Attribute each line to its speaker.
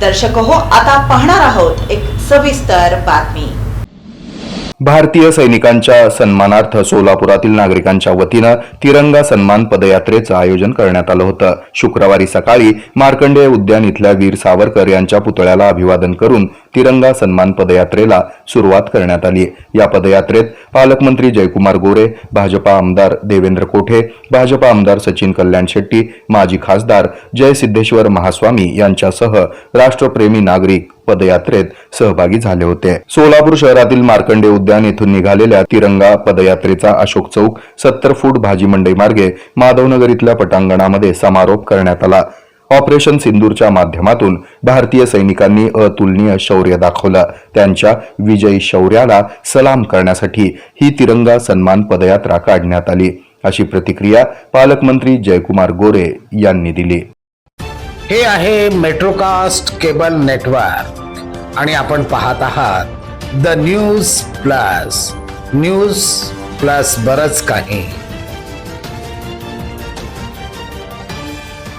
Speaker 1: दर्शक हो आता पाहणार आहोत एक सविस्तर बातमी.
Speaker 2: भारतीय सैनिकांच्या सन्मानार्थ सोलापुरातील नागरिकांच्या वतीनं तिरंगा सन्मान पदयात्रेचं आयोजन करण्यात आलं होतं. शुक्रवारी सकाळी मार्कंडेय उद्यान इथल्या वीर सावरकर यांच्या पुतळ्याला अभिवादन करून तिरंगा सन्मान पदयात्रेला सुरुवात करण्यात आली. या पदयात्रेत पालकमंत्री जयकुमार गोरे भाजपा आमदार देवेंद्र कोठे भाजपा आमदार सचिन कल्याण शेट्टी माजी खासदार जय सिद्धेश्वर महास्वामी यांच्यासह राष्ट्रप्रेमी नागरिक पदयात्रेत सहभागी झाले होते. सोलापूर शहरातील मार्कंडे उद्यान येथून निघालेल्या तिरंगा पदयात्रेचा अशोक चौक सत्तर फूट भाजी मंडई मार्गे माधवनगर इथल्या पटांगणामध्ये समारोप करण्यात आला. ऑपरेशन सिंदूरच्या माध्यमातून भारतीय सैनिकांनी अतुलनीय शौर्य दाखवलं. त्यांच्या विजयी शौर्याला सलाम करण्यासाठी ही तिरंगा सन्मान पदयात्रा काढण्यात आली. अशी प्रतिक्रिया पालकमंत्री जयकुमार गोरे यांनी दिली.
Speaker 3: हे आहे मेट्रोकास्ट केबल नेटवर्क. आणि आपण पाहत आहात the news plus. News plus बरच काही.